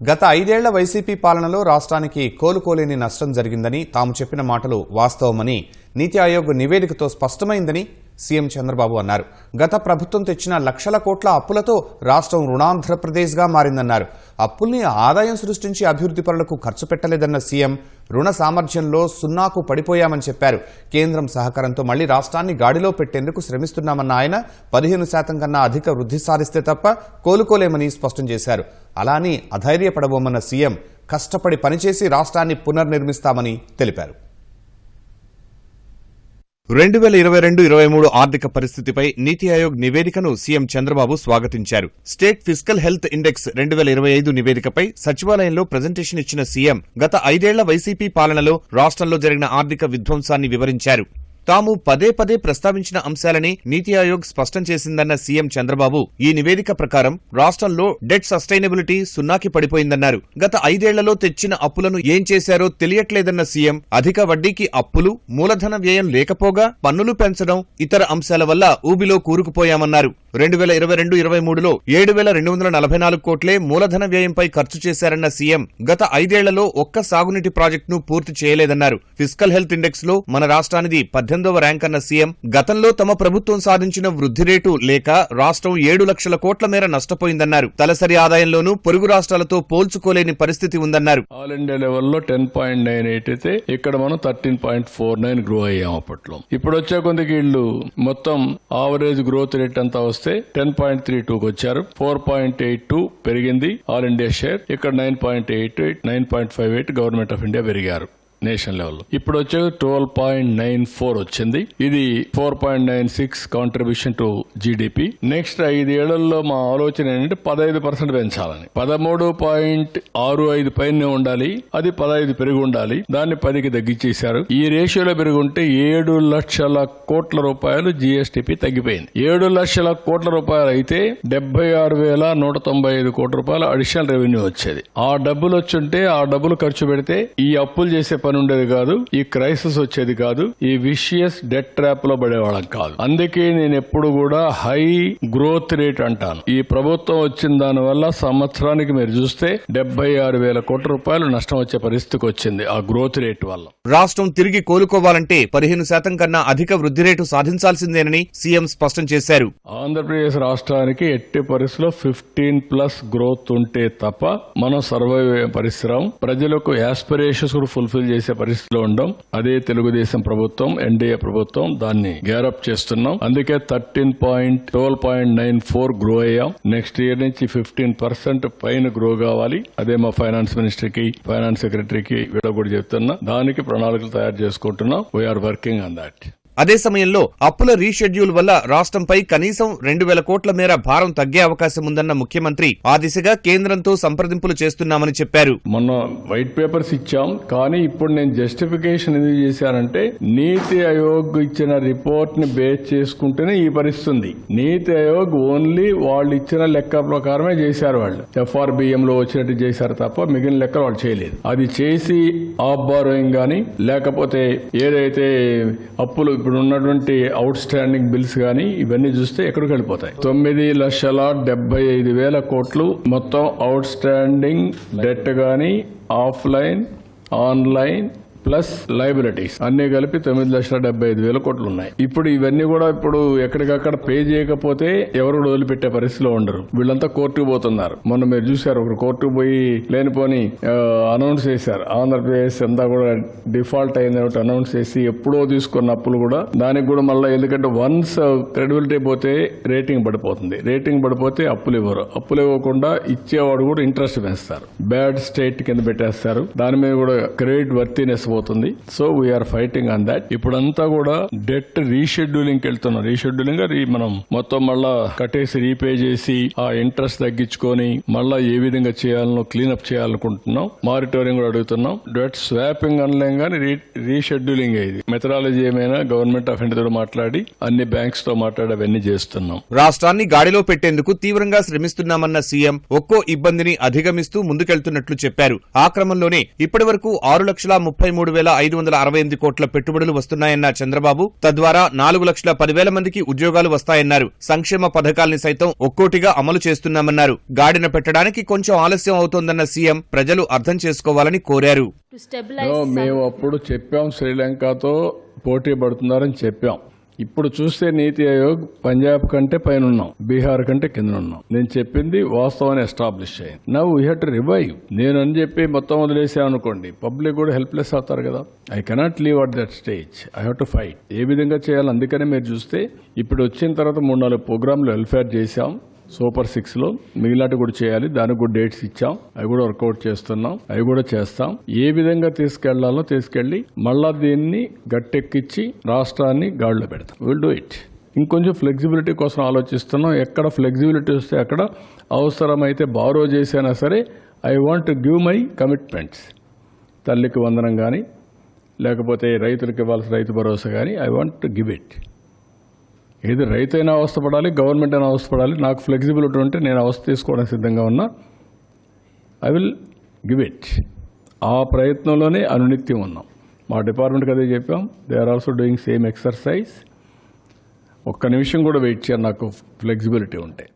గత ఐదేళ్ళ వైసీపీ పాలనలో రాష్ట్రానికి కోలుకోలేని నష్టం జరిగిందని తాము చెప్పిన మాటలు వాస్తవమని నీతి ఆయోగ్ నివేదికతో స్పష్టమైందని సీఎం చంద్రబాబు అన్నారు. గత ప్రభుత్వం తెచ్చిన లక్షల కోట్ల అప్పులతో రాష్ట్రం రుణాంధ్రప్రదేశ్గా మారిందన్నారు. అప్పుల్ని ఆదాయం సృష్టించి అభివృద్ధి పనులకు ఖర్చు పెట్టలేదన్న సీఎం రుణ సామర్థ్యంలో సున్నాకు పడిపోయామని చెప్పారు. కేంద్రం సహకారంతో మళ్ళీ రాష్ట్రాన్ని గాడిలో పెట్టేందుకు శ్రమిస్తున్నామన్న ఆయన పదిహేను శాతం కన్నా అధిక వృద్ధి సాధిస్తే తప్ప కోలుకోలేమని స్పష్టం చేశారు. అలాని అధైర్యపడబోమన్న సీఎం కష్టపడి పనిచేసి రాష్ట్రాన్ని పునర్నిర్మిస్తామని తెలిపారు. రెండు వేల ఇరవై రెండు ఇరవై మూడు ఆర్థిక పరిస్థితిపై నీతి ఆయోగ్ నివేదికను సీఎం చంద్రబాబు స్వాగతించారు. స్టేట్ ఫిజికల్ హెల్త్ ఇండెక్స్ రెండు వేల ఇరవై ఐదు నివేదికపై సచివాలయంలో ప్రజెంటేషన్ ఇచ్చిన సీఎం గత ఐదేళ్ళ వైసీపీ పాలనలో రాష్ట్రంలో జరిగిన ఆర్థిక విధ్వంసాన్ని వివరించారు. తాము పదే పదే ప్రస్తావించిన అంశాలని నీతి ఆయోగ్ స్పష్టం చేసిందన్న సీఎం చంద్రబాబు. ఈ నివేదిక ప్రకారం రాష్ట్రంలో డెట్ సస్టైనబిలిటీ సున్నాకి పడిపోయిందన్నారు. గత ఐదేళ్ళలో తెచ్చిన అప్పులను ఏం చేశారో తెలియట్లేదన్న సీఎం అధిక వడ్డీకి అప్పులు మూలధన వ్యయం లేకపోగా పన్నులు పెంచడం ఇతర అంశాల వల్ల ఊబిలో కూరుకుపోయామన్నారు. రెండు వేల ఇరవై రెండు ఇరవై మూడులో ఏడు వేల రెండు వందల నలభై నాలుగు కోట్లే మూలధన వ్యయంపై ఖర్చు చేశారన్న సీఎం గత ఐదేళ్ళలో ఒక్క సాగునీటి ప్రాజెక్టును పూర్తి చేయలేదన్నారు. ఫిజికల్ హెల్త్ ఇండెక్స్లో మన రాష్ట్రానిది పద్దెనిమిదవ ర్యాంక్ అన్న సీఎం గతంలో తమ ప్రభుత్వం సాధించిన వృద్ధి రేటు లేక రాష్ట్రం ఏడు లక్షల కోట్ల మేర నష్టపోయిందన్నారు. తలసరి ఆదాయంలోనూ పొరుగు రాష్ట్రాలతో పోల్చుకోలేని పరిస్థితి ఉందన్నారు. ఆల్ ఇండియా లెవెల్లో టెన్ పాయింట్ నైన్ ఎయిట్ అయితే ఇక్కడ మనం thirteen point four nine grow అయ్యాం అప్పట్లో. ఇప్పుడు వచ్చే కొందికి వీళ్ళు మొత్తం ఆవరేజ్ గ్రోత్ రేట్ అంతా వస్తే టెన్ పాయింట్ త్రీ టూకి వచ్చారు. ఫోర్ పాయింట్ ఎయిట్ టూ పెరిగింది. All India share. ఇక్కడ nine point eight eight nine point five eight government of India పెరిగారు. నేషన్ లెవెల్ ఇప్పుడు వచ్చే ట్వెల్వ్ పాయింట్ నైన్ ఫోర్ వచ్చింది. ఇది four point nine six contribution to GDP next ఐదేళ్ళలో మా ఆలోచన ఏంటంటే పదహైదు పర్సెంట్ పెంచాలని. పదమూడు పాయింట్ ఆరు ఐదు పైన ఉండాలి. అది పదహైదు పెరిగి ఉండాలి. దాన్ని పదికి తగ్గించేశారు. ఈ రేషియోలో పెరుగుంటే ఏడు లక్షల కోట్ల రూపాయలు జీఎస్టీపీ తగ్గిపోయింది. ఏడు లక్షల కోట్ల రూపాయలు అయితే డెబ్బై ఆరు వేల నూట తొంభై ఐదు కోట్ల రూపాయలు అడిషనల్ రెవెన్యూ వచ్చేది. ఆ డబ్బులు వచ్చుంటే ఆ డబ్బులు ఖర్చు పెడితే ఈ అప్పులు చేసే పని ఉండేది కాదు ఈ క్రైసిస్ వచ్చేది కాదు ఈ విషియస్ డెట్ ట్రాప్లో పడేవాళ్ళం కాదు. అందుకే నేను ఎప్పుడు కూడా హై గ్రోత్ రేట్ అంటాను. ఈ ప్రభుత్వం వచ్చిన దాని వల్ల సంవత్సరానికి మీరు చూస్తే డెబ్బై ఆరు వేల కోట్ల రూపాయలు నష్టం వచ్చే పరిస్థితికి వచ్చింది ఆ గ్రోత్ రేట్ వల్ల. రాష్ట్రం తిరిగి కోలుకోవాలంటే పదిహేను శాతం కన్నా అధిక వృద్ధి రేటు సాధించాల్సిందేనని సీఎం స్పష్టం చేశారు. ఆంధ్రప్రదేశ్ రాష్ట్రానికి ఎట్టి పరిస్థితిలో ఫిఫ్టీన్ ప్లస్ గ్రోత్ ఉంటే తప్ప మనం సర్వైవ్ పరిశ్రమ ప్రజలకు యాస్పిరేషన్స్ కూడా ఫుల్ఫిల్ చేసే పరిస్థితిలో ఉండం. అదే తెలుగుదేశం ప్రభుత్వం ఎన్డీఏ ప్రభుత్వం దాన్ని గ్యారప్ చేస్తున్నాం. అందుకే thirteen point twelve point nine four grow అయ్యాం. నెక్స్ట్ ఇయర్ నుంచి ఫిఫ్టీన్ పర్సెంట్ పైన గ్రో కావాలి. అదే మా ఫైనాన్స్ మినిస్టర్కి ఫైనాన్స్ సెక్రటరీకి వీళ్ళకి కూడా చెప్తున్నా. దానికి ప్రణాళికలు తయారు చేసుకుంటున్నాం. వీఆర్ వర్కింగ్ ఆన్ దాట్ అదే సమయంలో అప్పుల రీషెడ్యూల్ వల్ల రాష్ట్రంపై కనీసం రెండు వేల కోట్ల మేర భారం తగ్గే అవకాశం ఉందన్న ముఖ్యమంత్రి ఆ దిశగా కేంద్రంతో సంప్రదింపులు చేస్తున్నామని చెప్పారు. మొన్న వైట్ పేపర్స్ ఇచ్చాం కానీ ఇప్పుడు నేను జస్టిఫికేషన్ ఎందుకు చేశానంటే నీతి ఆయోగ్ ఇచ్చిన రిపోర్ట్ని బేస్ చేసుకుంటేనే ఈ పరిస్థితి ఉంది. నీతి ఆయోగ్ ఓన్లీ వాళ్ళు ఇచ్చిన లెక్క ప్రకారమే చేశారు వాళ్ళు. ఎఫ్ఆర్బిఎం లో వచ్చినట్టు చేశారు తప్ప మిగిలిన లెక్కలు వాళ్ళు చేయలేదు. అది చేసి ఆఫ్ బారోయింగ్ కానీ లేకపోతే ఏదైతే అప్పులు ఇప్పుడు ఉన్నటువంటి అవుట్ స్టాండింగ్ బిల్స్ కానీ ఇవన్నీ చూస్తే ఎక్కడికి వెళ్ళిపోతాయి? తొమ్మిది లక్షల డెబ్బై ఐదు వేల కోట్లు మొత్తం అవుట్ స్టాండింగ్ డెట్ కానీ ఆఫ్లైన్ ఆన్లైన్ ప్లస్ లైబిలిటీస్ అన్ని కలిపి తొమ్మిది లక్షల డెబ్బై ఐదు వేల కోట్లు ఉన్నాయి. ఇప్పుడు ఇవన్నీ కూడా ఇప్పుడు ఎక్కడికక్కడ పే చేయకపోతే ఎవరు వదిలిపెట్టే పరిస్థితిలో ఉండరు. వీళ్ళంతా కోర్టుకు పోతున్నారు. మొన్న మీరు చూశారు ఒకరు కోర్టుకు పోయి లేనిపోని అనౌన్స్ చేశారు. ఆంధ్రప్రదేశ్ అంతా కూడా డిఫాల్ట్ అయింది అనౌన్స్ చేసి ఎప్పుడో తీసుకున్న అప్పులు కూడా దానికి కూడా మళ్ళీ ఎందుకంటే వన్స్ క్రెడిబిలిటీ పోతే రేటింగ్ పడిపోతుంది. రేటింగ్ పడిపోతే అప్పులు ఇవ్వరు. అప్పులు ఇవ్వకుండా ఇచ్చేవాడు కూడా ఇంట్రెస్ట్ పెంచుతారు. బ్యాడ్ స్టేట్ కింద పెట్టేస్తారు. దాని మీద కూడా క్రెడిట్ వర్తీనెస్ పోతుంది so we are fighting on that ఇప్పుడంతా కూడా డెట్ రీషెడ్యూలింగ్ వెళ్తున్నాం రీషెడ్యూలింగ్ మనం మొత్తం మళ్ళా కట్టేసి రీపే చేసి ఆ ఇంట్రెస్ట్ తగ్గించుకొని మళ్ళా ఏ విధంగా చేయాలనో క్లీనప్ చేయాలనుకుంటున్నాం. మారిటోరింగ్ కూడా అడుగుతున్నాం. డెట్ స్వాపింగ్ అనలేం కానీ రీషెడ్యూలింగ్ ఇది. మెథడాలజీ ఏమైనా గవర్నమెంట్ ఆఫ్ ఇండియాతో మాట్లాడి అన్ని బ్యాంక్స్తో మాట్లాడి అవన్నీ చేస్తున్నాం. రాష్ట్రాన్ని గాడిలో పెట్టేందుకు తీవ్రంగా శ్రమిస్తున్నామన్న సీఎం ఒక్కో ఇబ్బందిని అధిగమిస్తూ ముందుకెళ్తున్నట్లు చెప్పారు. ఆ క్రమంలోనే ఇప్పటివరకు ఆరు లక్షల ముప్పై మూడు మూడు వేల ఐదు వందల అరవై ఎనిమిది కోట్ల పెట్టుబడులు వస్తున్నాయన్న చంద్రబాబు. తద్వారా నాలుగు లక్షల పదివేల మందికి ఉద్యోగాలు వస్తాయన్నారు. సంక్షేమ పథకాల్ని సైతం ఒక్కోటిగా అమలు చేస్తున్నామన్నారు. గాడిన పెట్టడానికి కొంచెం ఆలస్యం అవుతోందన్న సీఎం ప్రజలు అర్థం చేసుకోవాలని కోరారు. మేము అప్పుడు చెప్పాం శ్రీలంకతో పోటీ పడుతున్నారని చెప్పాం. ఇప్పుడు చూస్తే నీతి ఆయోగ్ పంజాబ్ కంటే పైన ఉన్నాం బీహార్ కంటే కింద ఉన్నాం నేను చెప్పింది వాస్తవాన్ని ఎస్టాబ్లిష్ అయ్యింది నవ్వు వీ హ్యావ్ టు రివైవ్ నేను అని చెప్పి మొత్తం వదిలేసాను అనుకోండి. పబ్లిక్ కూడా హెల్ప్లెస్ అవుతారు కదా. I cannot leave at that stage I have to fight ఏ విధంగా చేయాలి అందుకనే మీరు చూస్తే ఇప్పుడు వచ్చిన తర్వాత మూడు నాలుగు ప్రోగ్రాంలు వెల్ఫేర్ చేశాం. సూపర్ సిక్స్లో మిగిలినట్టు కూడా చేయాలి. దానికి కూడా డేట్స్ ఇచ్చాం. అవి కూడా వర్కౌట్ చేస్తున్నాం. అవి కూడా చేస్తాం. ఏ విధంగా తీసుకెళ్ళాలో తీసుకెళ్ళి మళ్ళా దీన్ని గట్టెక్కిచ్చి రాష్ట్రాన్ని గాడిలో పెడతాం. విల్ డూ ఇట్ ఇంకొంచెం ఫ్లెక్సిబిలిటీ కోసం ఆలోచిస్తున్నాం. ఎక్కడ ఫ్లెక్సిబిలిటీ వస్తే అక్కడ అవసరమైతే బారో చేసైనా సరే I want give my commitments తల్లికి వందనం కానీ లేకపోతే రైతులకు ఇవ్వాల్సిన రైతు భరోసా కానీ ఐ వాంట్ గివ్ ఇట్ ఏది రైతు అయినా అవస్థపడాలి గవర్నమెంట్ అయినా అవస్థపడాలి నాకు ఫ్లెక్సిబిలిటీ ఉంటే నేను అవస్థ తీసుకోవడానికి సిద్ధంగా ఉన్నా ఐ విల్ గివ్ ఇట్ ఆ ప్రయత్నంలోనే అనునిత్యం ఉన్నాం. మా డిపార్ట్మెంట్కి అదే చెప్పాం. They are also doing same exercise ఒక్క నిమిషం కూడా వెయిట్ చేయాలి నాకు ఫ్లెక్సిబిలిటీ ఉంటే.